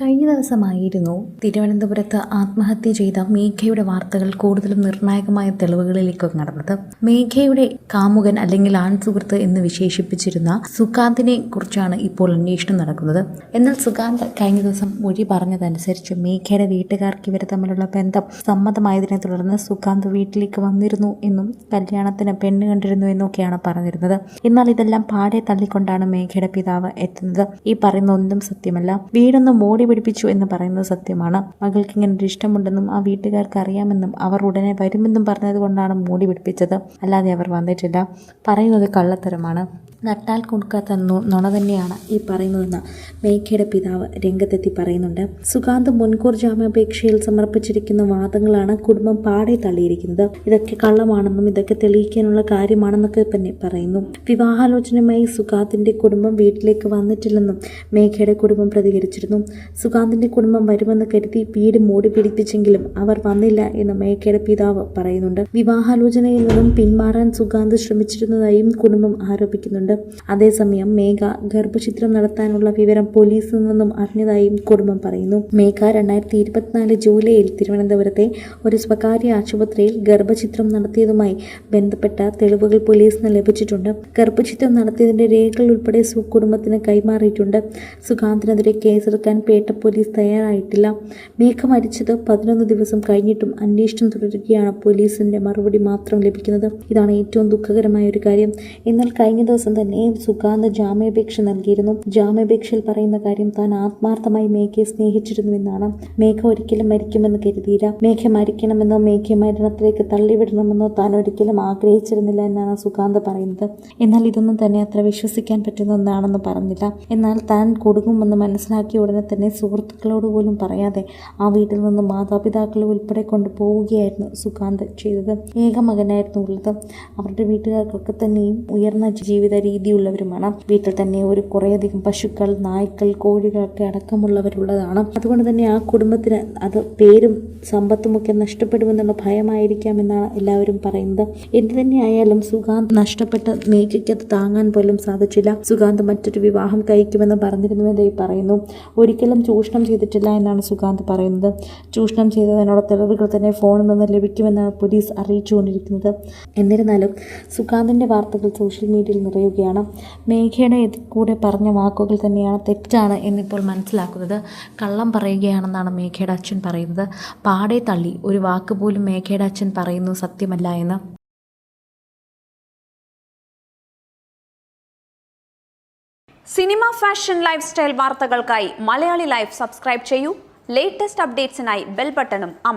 കഴിഞ്ഞ ദിവസമായിരുന്നു തിരുവനന്തപുരത്ത് ആത്മഹത്യ ചെയ്ത മേഘയുടെ വാർത്തകൾ കൂടുതലും നിർണായകമായ തെളിവുകളിലേക്ക് നടന്നത്. മേഘയുടെ കാമുകൻ അല്ലെങ്കിൽ ആൺ സുഹൃത്ത് എന്ന് വിശേഷിപ്പിച്ചിരുന്ന സുകാന്തിനെ കുറിച്ചാണ് ഇപ്പോൾ അന്വേഷണം നടക്കുന്നത്. എന്നാൽ സുകാന്ത് കഴിഞ്ഞ ദിവസം മൊഴി പറഞ്ഞതനുസരിച്ച് മേഘയുടെ വീട്ടുകാർക്ക് ഇവർ തമ്മിലുള്ള ബന്ധം സമ്മതമായതിനെ തുടർന്ന് സുകാന്ത് വീട്ടിലേക്ക് വന്നിരുന്നു എന്നും കല്യാണത്തിന് പെണ്ണ് കണ്ടിരുന്നു എന്നൊക്കെയാണ് പറഞ്ഞിരുന്നത്. എന്നാൽ ഇതെല്ലാം പാടെ തള്ളിക്കൊണ്ടാണ് മേഘയുടെ പിതാവ് എത്തുന്നത്. ഈ പറയുന്ന ഒന്നും സത്യമല്ല. വീടൊന്ന് മോടി പിടിപ്പിച്ചു എന്ന് പറയുന്നത് സത്യമാണ്. മകൾക്ക് ഇങ്ങനെ ഒരു ഇഷ്ടമുണ്ടെന്നും ആ വീട്ടുകാർക്ക് അറിയാമെന്നും അവർ ഉടനെ വരുമെന്നും പറഞ്ഞത് കൊണ്ടാണ് മൂടി പിടിപ്പിച്ചത്. അല്ലാതെ അവർ വന്നിട്ടില്ല. പറയുന്നത് കള്ളത്തരമാണ്. നട്ടാൽ കൊടുക്കാത്ത നു- നുണ തന്നെയാണ് ഈ പറയുന്നതെന്ന് മേഘയുടെ പിതാവ് രംഗത്തെത്തി പറയുന്നുണ്ട്. സുഗാന്ത് മുൻകൂർ ജാമ്യാപേക്ഷയിൽ സമർപ്പിച്ചിരിക്കുന്ന വാദങ്ങളാണ് കുടുംബം പാടെ തള്ളിയിരിക്കുന്നത്. ഇതൊക്കെ കള്ളമാണെന്നും ഇതൊക്കെ തെളിയിക്കാനുള്ള കാര്യമാണെന്നൊക്കെ തന്നെ പറയുന്നു. വിവാഹാലോചനയുമായി സുഗാന്തിന്റെ കുടുംബം വീട്ടിലേക്ക് വന്നിട്ടില്ലെന്നും മേഘയുടെ കുടുംബം പ്രതികരിച്ചിരുന്നു. സുഗാന്തിന്റെ കുടുംബം വരുമെന്ന് കരുതി വീട് മൂടി പിടിപ്പിച്ചെങ്കിലും അവർ വന്നില്ല എന്ന് മേഘയുടെ പിതാവ് പറയുന്നുണ്ട്. വിവാഹാലോചനയിൽ നിന്നും പിന്മാറാൻ സുഗാന്ത് ശ്രമിച്ചിരുന്നതായും കുടുംബം ആരോപിക്കുന്നുണ്ട്. അതേസമയം മേഘ ഗർഭചിത്രം നടത്താനുള്ള വിവരം പോലീസിൽ നിന്നും അറിഞ്ഞതായും കുടുംബം പറയുന്നു. മേഘ രണ്ടായിരത്തി ഇരുപത്തിനാല് ജൂലൈയിൽ തിരുവനന്തപുരത്തെ ഒരു സ്വകാര്യ ആശുപത്രിയിൽ ഗർഭചിത്രം നടത്തിയതുമായി ബന്ധപ്പെട്ട തെളിവുകൾ പോലീസിന് ലഭിച്ചിട്ടുണ്ട്. ഗർഭചിത്രം നടത്തിയതിന്റെ രേഖകൾ ഉൾപ്പെടെ കുടുംബത്തിന് കൈമാറിയിട്ടുണ്ട്. സുഖാന്തിനെതിരെ കേസെടുക്കാൻ പേട്ട പോലീസ് തയ്യാറായിട്ടില്ല. മേഘ മരിച്ചത് പതിനൊന്ന് ദിവസം കഴിഞ്ഞിട്ടും അന്വേഷണം തുടരുകയാണ് പോലീസിന്റെ മറുപടി മാത്രം ലഭിക്കുന്നത്. ഇതാണ് ഏറ്റവും ദുഃഖകരമായ ഒരു കാര്യം. എന്നാൽ കഴിഞ്ഞ ദിവസം തന്നെ സുഗാന്ത് ജാമ്യാപേക്ഷ നൽകിയിരുന്നു. ജാമ്യാപേക്ഷയിൽ പറയുന്ന കാര്യം താൻ ആത്മാർത്ഥമായി മേഘയെ സ്നേഹിച്ചിരുന്നുവെന്നാണ്. മേഘ ഒരിക്കലും മരിക്കുമെന്ന് കരുതിയില്ല. മേഘ മരിക്കണമെന്നോ മേഘയെ മരണത്തിലേക്ക് തള്ളിവിടണമെന്നോ താൻ ഒരിക്കലും ആഗ്രഹിച്ചിരുന്നില്ല എന്നാണ് സുഗാന്ത് പറയുന്നത്. എന്നാൽ ഇതൊന്നും തന്നെ അത്ര വിശ്വസിക്കാൻ പറ്റുന്ന ഒന്നാണെന്ന് പറഞ്ഞില്ല. എന്നാൽ താൻ കൊടുക്കുമെന്ന് മനസ്സിലാക്കിയ ഉടനെ തന്നെ സുഹൃത്തുക്കളോട് പോലും പറയാതെ ആ വീട്ടിൽ നിന്ന് മാതാപിതാക്കളെ ഉൾപ്പെടെ കൊണ്ടുപോവുകയായിരുന്നു സുഗാന്ത് ചെയ്തത്. ഏക മകനായിരുന്നു ഉള്ളത്. അവരുടെ വീട്ടുകാർക്കൊക്കെ തന്നെയും ഉയർന്ന ജീവിത രീതിയുള്ളവരുമാണ്. വീട്ടിൽ തന്നെ ഒരു കുറേയധികം പശുക്കൾ നായ്ക്കൾ കോഴികളൊക്കെ അടക്കമുള്ളവരുള്ളതാണ്. അതുകൊണ്ട് തന്നെ ആ കുടുംബത്തിന് അത് പേരും സമ്പത്തും ഒക്കെ നഷ്ടപ്പെടുമെന്നുള്ള ഭയമായിരിക്കാം എന്നാണ് എല്ലാവരും പറയുന്നത്. എന്ത് തന്നെയായാലും സുഗാന്ത് നഷ്ടപ്പെട്ട മേഘയ്ക്കത് താങ്ങാൻ പോലും സാധിച്ചില്ല. സുഗാന്ത് മറ്റൊരു വിവാഹം കഴിക്കുമെന്ന് പറഞ്ഞിരുന്നുവെന്ന് ഈ പറയുന്നു. ഒരിക്കലും ചൂഷണം ചെയ്തിട്ടില്ല എന്നാണ് സുഗാന്ത് പറയുന്നത്. ചൂഷണം ചെയ്തതിനുള്ള തെളിവുകൾ തന്നെ ഫോണിൽ നിന്ന് ലഭിക്കുമെന്നാണ് പോലീസ് അറിയിച്ചുകൊണ്ടിരിക്കുന്നത്. എന്നിരുന്നാലും സുഗാന്തിന്റെ വാർത്തകൾ സോഷ്യൽ മീഡിയയിൽ നിറയുകയാണ്. മേഘയുടെ ഇത് കൂടെ പറഞ്ഞ വാക്കുകൾ തന്നെയാണ് തെറ്റാണ് എന്നിപ്പോൾ മനസ്സിലാക്കുന്നത്. കള്ളം പറയുകയാണെന്നാണ് മേഘയുടെ അച്ഛൻ പറയുന്നത്. പാടെ തള്ളി. ഒരു വാക്ക് പോലും മേഘയുടെ അച്ഛൻ പറയുന്നു സത്യമല്ല എന്ന്. സിനിമ ഫാഷൻ ലൈഫ് സ്റ്റൈൽ വാർത്തകൾക്കായി മലയാളി ലൈഫ് സബ്സ്ക്രൈബ് ചെയ്യൂ. ലേറ്റസ്റ്റ് അപ്ഡേറ്റ്സിനായി ബെൽ ബട്ടണും അമർ